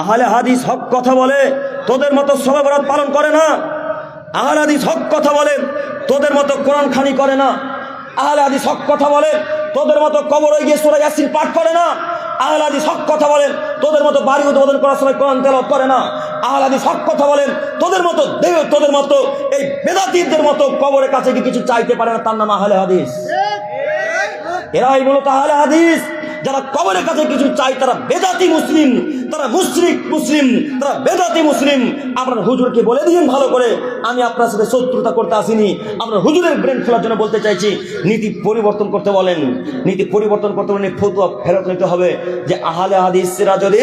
আহলে হাদিস হক কথা বলে, তোদের মতো সবাবরাত পালন করে না। আহলে হাদিস হক কথা বলে তোদের মতো কোরআন খানি করে না। আহলে হাদিস হক কথা বলে তোদের মতো কবর গিয়ে সোরা ইয়াসিন পাঠ করে না। আহলে হাদিস হক কথা বলেন, তোদের মতো বাড়ি উদ্বোধন করার সময় কোরআন তেলাওয়াত করে না। আহলে হাদিস হক কথা বলেন, তোদের মতো দেহ, তোদের মতো এই বেদাতিদের মতো কবরের কাছে গিয়ে কিছু চাইতে পারে না, তার নাম আহলে হাদিস। এরাই মূলত আহলে হাদিস, যারা কবরের কাছে কিছু চাই তারা বেদাতি মুসলিম। তারা মুশরিক মুসলিম, তারা বেদাতি মুসলিম। আপনার হুজুরকে বলে দিন ভালো করে, আমি আপনার সাথে শত্রুতা করতে আসিনি। আপনার হুজুরের ব্রেন খোলার জন্য বলতে চাইছি, নীতি পরিবর্তন করতে বলেন। নীতি পরিবর্তন করতে বলেন, ফতুয়া ফেরত নিতে হবে যে আহলে হাদিসরা যদি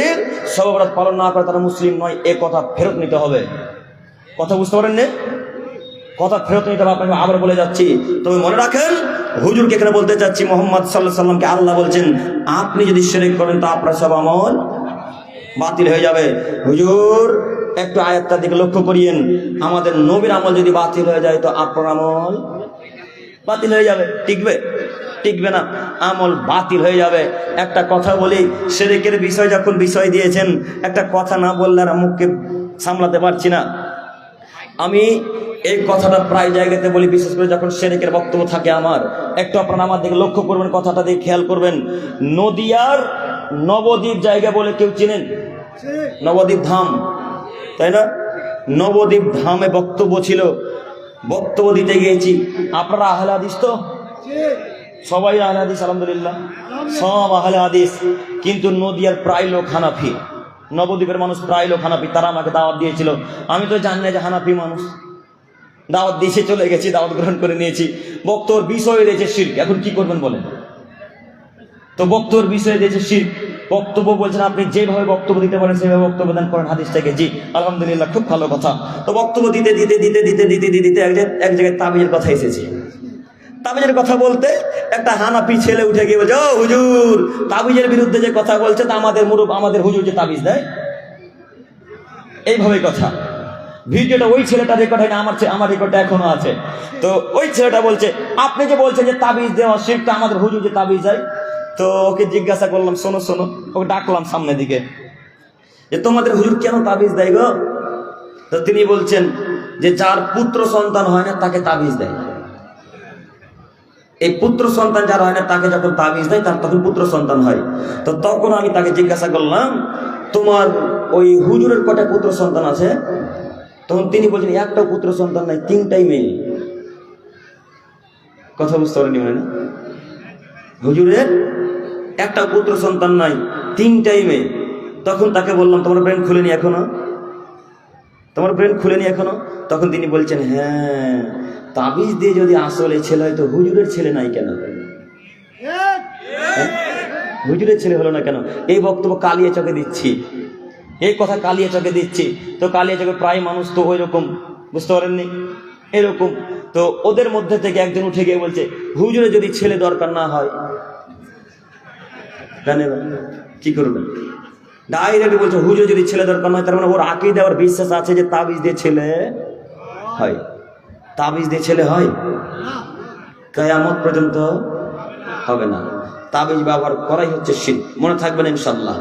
সবরাত পালন না করে, তারা মুসলিম নয়, এ কথা ফেরত নিতে হবে। কথা বুঝতে পারেন না কথা ফেরত নিতে হবে, আপনাকে আবার বলে যাচ্ছি। তবে মনে রাখেন, হুজুরকে এখানে বলতে চাচ্ছি, মোহাম্মদ সাল্লাহ সাল্লামকে আল্লাহ বলছেন, আপনি যদি সেরেক করেন, তো আপনার সব আমল বাতিল হয়ে যাবে। হুজুর, একটু আয়াতটার দিকে লক্ষ্য করিয়েন। আমাদের নবীর আমল যদি বাতিল হয়ে যায়, তো আপনার আমল বাতিল হয়ে যাবে। টিকবে? টিকবে না। আমল বাতিল হয়ে যাবে। একটা কথা বলি, সেরেকের বিষয় যখন বিষয় দিয়েছেন, একটা কথা না বললে আর মুখকে সামলাতে পারছি না। আমি এই কথাটা প্রায় জায়গাতে বলি, বিশেষ করে যখন সেরেকের বক্তব্য থাকে আমার। একটু আপনারা আমার দিকে লক্ষ্য করবেন, কথাটা দিয়ে খেয়াল করবেন। নদিয়ার নবদ্বীপ জায়গা বলে কেউ চেনেন? নবদ্বীপ ধাম তাই না? নবদ্বীপ ধামে বক্তব্য ছিল বক্তব্য দিতে গিয়েছি। আপনারা আহলে হাদিস তো সবাই আহলে হাদিস আলহামদুলিল্লাহ। সব আহলে হাদিস কিন্তু নদিয়ার প্রায় লোক হানাফি। নবদ্বীপের মানুষ প্রায় লোক হানাফি তারা আমাকে দাওয়াত দিয়েছিল। আমি তো জানি না যে হানাফি মানুষ। দাওয়াত দিয়েছে চলে গেছি দাওয়াত গ্রহণ করে নিয়েছি। বক্তব্য বিষয় দিয়েছে শির্ক। এখন কি করবেন বলেন? তো বক্তব্যের বিষয় দিয়েছে শির্ক। বক্তব্য বলছেন, আপনি যেভাবে বক্তব্য দিতে পারেন, সেভাবে বক্তব্য দান করেন হাদিস থেকে জি, আলহামদুলিল্লাহ, খুব ভালো কথা। তো বক্তব্য দিতে দিতে দিতে দিতে দিতে দিতে দিতে এক জায়গায়- তাবিজের কথা এসেছে। তাবিজের কথা বলতে একটা হানাপি ছেলে উঠে গিয়ে বলছে, ও হুজুর, তাবিজের বিরুদ্ধে যে কথা বলছে, তা আমাদের মুরুব, আমাদের হুজুর যে তাবিজ দেয়? এইভাবে কথা। ভিডিওটা ওই ছেলেটা রেকর্ড হয়নি, আমার চে- আমার রেকর্ডটা এখনও আছে। তো ওই ছেলেটা বলছে, আপনি যে বলছেন যে তাবিজ দেওয়া শিবটা আমাদের হুজুর যে তাবিজ দেয়? তো ওকে জিজ্ঞাসা করলাম, শোনো শোনো। ওকে ডাকলাম সামনের দিকে। যে তোমাদের হুজুর কেন তাবিজ দেয় গো? তো তিনি বলছেন যে, যার পুত্র সন্তান হয় না, তাকে তাবিজ দেয়। এই পুত্র সন্তান যার হয় না, তাকে যখন তাবিজ দেয়, তার তখন পুত্র সন্তান হয়। তো তখন আমি তাকে জিজ্ঞাসা করলাম, তোমার ওই হুজুরের কটা পুত্র সন্তান আছে? তখন তিনি বলছেন, একটা পুত্র সন্তান নাই, তিনটাই মেয়ে। কথা বুঝতে পারেনি মানে না? হুজুরের একটা পুত্র সন্তান নাই, তিনটাই মেয়ে। তখন তাকে বললাম, তোমার ব্রেন খুলেনি এখনও? তোমার ব্রেন খুলেনি এখনও? তখন তিনি বলছেন হ্যাঁ তাবিজ দিয়ে যদি আসলে ছেলে হয় তো হুজুরের ছেলে নাই কেন? হ্যাঁ? হুজুরের ছেলে হলো না কেন? এই বক্তব্য কালিয়া চকে দিচ্ছি। এই কথা কালিয়া চকে দিচ্ছি। তো কালিয়া চকে প্রায় মানুষ তো ওই রকম বুঝতে পারেননি? এরকম। তো ওদের মধ্যে থেকে একজন উঠে গিয়ে বলছে হুজুরে যদি ছেলে দরকার না হয়? কি করবেন? ডাইরেক্ট বলছে হুজুর যদি ছেলে দরকার না হয় তার মানে ওর আঁকি দেওয়ার বিশ্বাস আছে যে তাবিজ দিয়ে ছেলে হয়। তাবিজ দিয়ে ছেলে হয়? কয়ামত পর্যন্ত হবে না। তাবিজ ব্যবহার করাই হচ্ছে শিল মনে থাকবেন ইনশাল্লাহ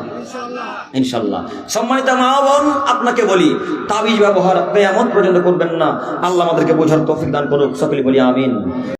ইনশাল্লাহ সম্মানিত মা বোন, আপনাকে বলি তাবিজ ব্যবহার কেয়ামত পর্যন্ত করবেন না। আল্লাহ আমাদেরকে বোঝার তৌফিক দান করুক, সকলে বলি আমিন।